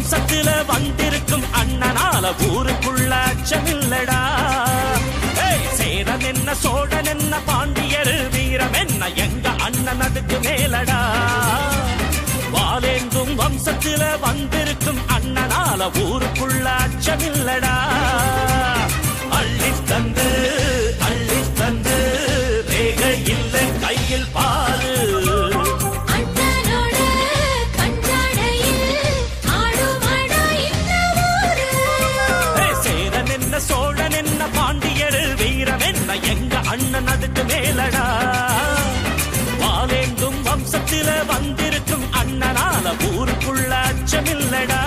வம்சத்துல வந்திருக்கும் அண்ணனால ஊருக்குள்ள அச்சமில்லடா. ஏய், சேரன் என்ன சோழன் என்ன பாண்டியர் வீரம் என்ன எங்க அண்ணன் அதுக்கு மேலடா. வாலேந்தும் வம்சத்துல வந்திருக்கும் அண்ணனால ஊருக்குள்ள அச்சமில்லடா. என்ன பாண்டியர் வீரவென்ன எங்க அண்ணன் அதுக்கு மேலடா? வாலேந்தும் வம்சத்தில வந்திருக்கும் அண்ணனால ஊருக்குள்ள அச்சமில்லடா.